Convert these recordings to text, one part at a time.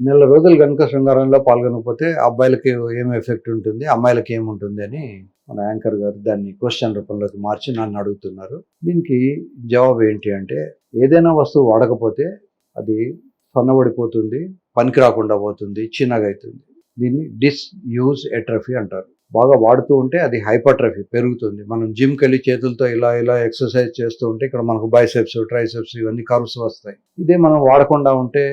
నెల రోజులు కనుక శృంగారంలో పాల్గొనకపోతే అబ్బాయిలకి ఏం ఎఫెక్ట్ ఉంటుంది అమ్మాయిలకి ఏముంటుంది అని మన యాంకర్ గారు దాన్ని క్వశ్చన్ రూపంలోకి మార్చి నన్ను అడుగుతున్నారు. దీనికి జవాబు ఏంటి అంటే ఏదైనా వస్తువు వాడకపోతే అది సన్నబడిపోతుంది పనికి రాకుండా పోతుంది చిన్నగా అవుతుంది. దీన్ని డిస్ యూజ్ ఎట్రఫీ అంటారు. బాగా వాడుతూ ఉంటే అది హైపర్ట్రఫీ పెరుగుతుంది. మనం జిమ్కి వెళ్ళి చేతులతో ఇలా ఇలా ఎక్సర్సైజ్ చేస్తూ ఉంటే ఇక్కడ మనకు బైసెప్స్ ట్రైసెప్స్ ఇవన్నీ కర్వ్స్ వస్తాయి. ఇదే మనం వాడకుండా ఉంటే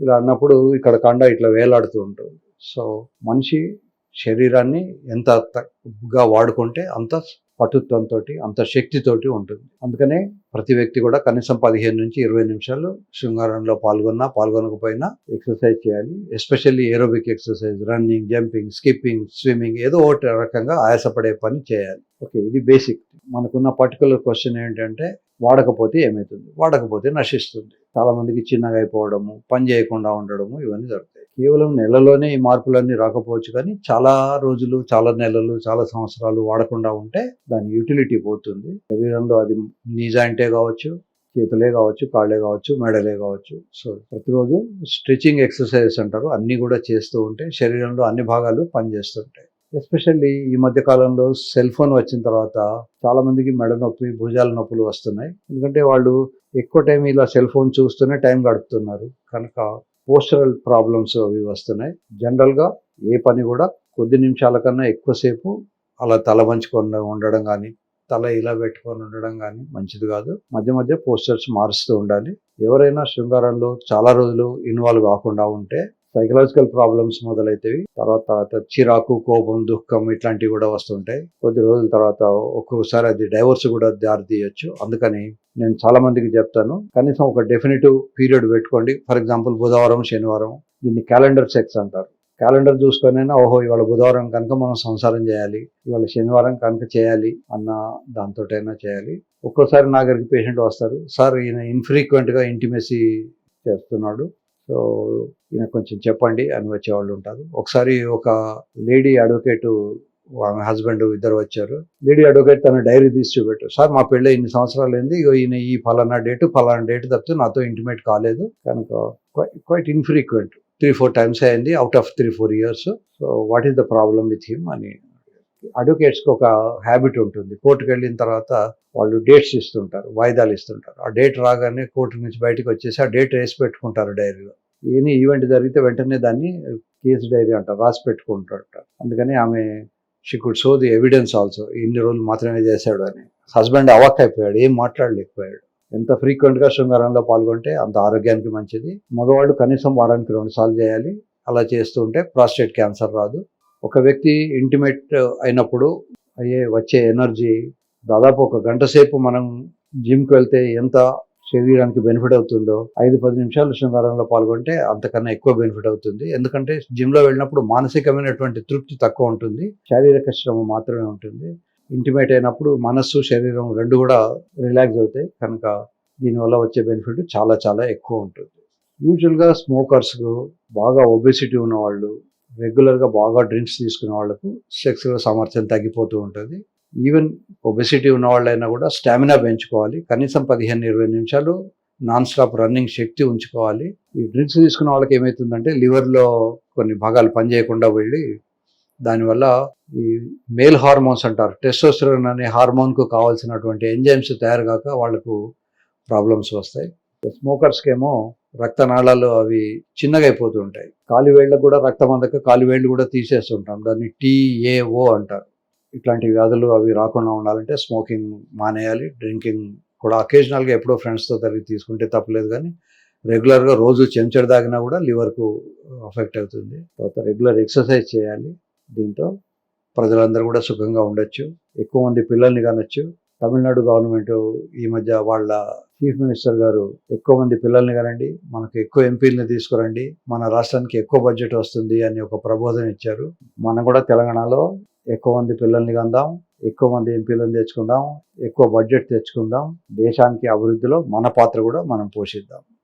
ఇలా అన్నప్పుడు ఇక్కడ కండ ఇట్లా వేలాడుతూ ఉంటుంది. సో మనిషి శరీరాన్ని ఎంత తక్కువగా వాడుకుంటే అంత పటుత్వంతో అంత శక్తితోటి ఉంటుంది. అందుకనే ప్రతి వ్యక్తి కూడా కనీసం పదిహేను నుంచి ఇరవై నిమిషాలు శృంగారంలో పాల్గొన్నా పాల్గొనకపోయినా ఎక్సర్సైజ్ చేయాలి. Especially aerobic exercise running jumping skipping swimming ఏదో ఒకటి రకంగా ఆయాసపడే పని చేయాలి. ఓకే ఇది బేసిక్ మనకున్న పర్టికులర్ క్వశ్చన్ ఏంటంటే వాడకపోతే ఏమవుతుంది వాడకపోతే నశిస్తుంది. చాలామందికి చిన్నగా అయిపోవడము పని చేయకుండా ఉండడము ఇవన్నీ జరుగుతాయి. కేవలం నెలలోనే ఈ మార్పులన్నీ రాకపోవచ్చు కానీ చాలా రోజులు చాలా నెలలు చాలా సంవత్సరాలు వాడకుండా ఉంటే దాని యూటిలిటీ పోతుంది. శరీరంలో అది నీ జాయింటే కావచ్చు చేతులే కావచ్చు కాళ్ళే కావచ్చు మెడలే కావచ్చు. సో ప్రతిరోజు స్ట్రెచింగ్ ఎక్సర్సైజెస్ అంటారు. అన్నీ కూడా చేస్తూ ఉంటే శరీరంలో అన్ని భాగాలు పనిచేస్తుంటాయి. ఎస్పెషల్లీ ఈ మధ్య కాలంలో సెల్ ఫోన్ వచ్చిన తర్వాత చాలా మందికి మెడ నొప్పి భుజాల నొప్పులు వస్తున్నాయి. ఎందుకంటే వాళ్ళు ఎక్కువ టైం ఇలా సెల్ ఫోన్ చూస్తూనే టైం గడుపుతున్నారు. కనుక పోస్టరల్ ప్రాబ్లమ్స్ అవి వస్తున్నాయి. జనరల్గా ఏ పని కూడా కొద్ది నిమిషాల కన్నా ఎక్కువసేపు అలా తల వంచుకొని ఉండడం కానీ తల ఇలా పెట్టుకొని ఉండడం కానీ మంచిది కాదు. మధ్య మధ్య పోస్టర్స్ మారుస్తూ ఉండాలి. ఎవరైనా శృంగారంలో చాలా రోజులు ఇన్వాల్వ్ కాకుండా ఉంటే సైకలాజికల్ ప్రాబ్లమ్స్ మొదలైతేవి తర్వాత తర్వాత చిరాకు కోపం దుఃఖం ఇట్లాంటివి కూడా వస్తుంటాయి. కొద్ది రోజుల తర్వాత ఒక్కొక్కసారి అది డైవర్స్ కూడా దారి తీయొచ్చు అందుకని నేను చాలా మందికి చెప్తాను కనీసం ఒక డెఫినెటివ్ పీరియడ్ పెట్టుకోండి. ఫర్ ఎగ్జాంపుల్ బుధవారం శనివారం దీన్ని క్యాలెండర్ సెక్స్ అంటారు. క్యాలెండర్ చూసుకొనైనా ఓహో ఇవాళ బుధవారం కనుక మనం సంసారం చేయాలి ఇవాళ శనివారం కనుక చేయాలి అన్న దాంతోటైనా చేయాలి. ఒక్కోసారి నా దగ్గరికి పేషెంట్ వస్తారు సార్ ఈయన ఇన్ఫ్రీక్వెంట్గా ఇంటిమెసీ చేస్తున్నాడు సో ఈయన కొంచెం చెప్పండి అని వచ్చేవాళ్ళు ఉంటారు. ఒకసారి ఒక లేడీ అడ్వకేట్ ఆమె హస్బెండ్ ఇద్దరు వచ్చారు. లేడీ అడ్వకేట్ తన డైరీ తీసి చూపెట్టారు సార్ మా పెళ్ళి ఇన్ని సంవత్సరాలు అయింది ఇగో ఈయన ఈ ఫలానా డేటు ఫలానా డేట్ తప్పితే నాతో ఇంటిమేట్ కాలేదు కనుక quite infrequent three four times అయింది. Out of three four years so what is the problem with him అని అడ్వకేట్స్కి ఒక హ్యాబిట్ ఉంటుంది. కోర్టుకు వెళ్ళిన తర్వాత వాళ్ళు డేట్స్ ఇస్తుంటారు వాయిదాలు ఇస్తుంటారు. ఆ డేట్ రాగానే కోర్టు నుంచి బయటకు వచ్చేసి ఆ డేట్ వేసి పెట్టుకుంటారు డైరీలో ఏని ఈవెంట్ జరిగితే వెంటనే దాన్ని కేసు డైరీ అంటారు రాసి పెట్టుకుంటారు అందుకని ఆమె she could show the evidence also ఇన్ని రోజులు మాత్రమే చేశాడు అని. హస్బెండ్ అవాక్ అయిపోయాడు ఏం మాట్లాడలేకపోయాడు. ఎంత ఫ్రీక్వెంట్గా శృంగారంలో పాల్గొంటే అంత ఆరోగ్యానికి మంచిది. మగవాళ్ళు కనీసం వారానికి రెండు సార్లు చేయాలి. అలా చేస్తుంటే ప్రాస్టేట్ క్యాన్సర్ రాదు. ఒక వ్యక్తి ఇంటిమేట్ అయినప్పుడు అయ్యే వచ్చే ఎనర్జీ దాదాపు ఒక గంట సేపు మనం జిమ్కి వెళ్తే ఎంత శరీరానికి బెనిఫిట్ అవుతుందో ఐదు పది నిమిషాలు శృంగారంలో పాల్గొంటే అంతకన్నా ఎక్కువ బెనిఫిట్ అవుతుంది. ఎందుకంటే జిమ్లో వెళ్ళినప్పుడు మానసికమైనటువంటి తృప్తి తక్కువ ఉంటుంది. శారీరక శ్రమ మాత్రమే ఉంటుంది. ఇంటిమేట్ అయినప్పుడు మనస్సు శరీరం రెండు కూడా రిలాక్స్ అవుతాయి. కనుక దీనివల్ల వచ్చే బెనిఫిట్ చాలా చాలా ఎక్కువ ఉంటుంది. యూజువల్గా స్మోకర్స్కు బాగా ఒబెసిటీ ఉన్నవాళ్ళు రెగ్యులర్గా బాగా డ్రింక్స్ తీసుకునే వాళ్ళకు సెక్స్లో సామర్థ్యం తగ్గిపోతూ ఉంటుంది. ఈవెన్ ఒబెసిటీ ఉన్న వాళ్ళైనా కూడా స్టామినా పెంచుకోవాలి. కనీసం పదిహేను ఇరవై నిమిషాలు నాన్ స్టాప్ రన్నింగ్ శక్తి ఉంచుకోవాలి. ఈ డ్రింక్స్ తీసుకున్న వాళ్ళకి ఏమవుతుందంటే లివర్లో కొన్ని భాగాలు పనిచేయకుండా వెళ్ళి దానివల్ల ఈ మేల్ హార్మోన్స్ అంటారు టెస్టోస్టెరోన్ అనే హార్మోన్కు కావాల్సినటువంటి ఎంజైమ్స్ తయారు కాక వాళ్ళకు ప్రాబ్లమ్స్ వస్తాయి. స్మోకర్స్కి ఏమో రక్తనాళాలు అవి చిన్నగా అయిపోతూ ఉంటాయి కాలివేళ్ళకు కూడా రక్తం అందక కాలివేళ్ళు కూడా తీసేస్తుంటాం దాన్ని టీఏఓ అంటారు. ఇట్లాంటి వ్యాధులు అవి రాకుండా ఉండాలంటే స్మోకింగ్ మానేయాలి డ్రింకింగ్ కూడా అకేషనల్గా ఎప్పుడో ఫ్రెండ్స్తో తరిగి తీసుకుంటే తప్పలేదు కానీ రెగ్యులర్గా రోజు చెంచడు దాగినా కూడా లివర్కు అఫెక్ట్ అవుతుంది. తర్వాత రెగ్యులర్ ఎక్సర్సైజ్ చేయాలి. దీంతో ప్రజలందరూ కూడా సుఖంగా ఉండొచ్చు. ఎక్కువ మంది పిల్లల్ని కనొచ్చు. తమిళనాడు గవర్నమెంట్ ఈ మధ్య వాళ్ళ చీఫ్ మినిస్టర్ గారు ఎక్కువ మంది పిల్లల్ని కనండి మనకు ఎక్కువ ఎంపీలని తీసుకురండి మన రాష్ట్రానికి ఎక్కువ బడ్జెట్ వస్తుంది అని ఒక ప్రబోధన ఇచ్చారు. మనం కూడా తెలంగాణలో ఎక్కువ మంది పిల్లల్ని కందాం ఎక్కువ మంది ఎంపీలను తెచ్చుకుందాం ఎక్కువ బడ్జెట్ తెచ్చుకుందాం. దేశానికి అభివృద్ధిలో మన పాత్ర కూడా మనం పోషిద్దాం.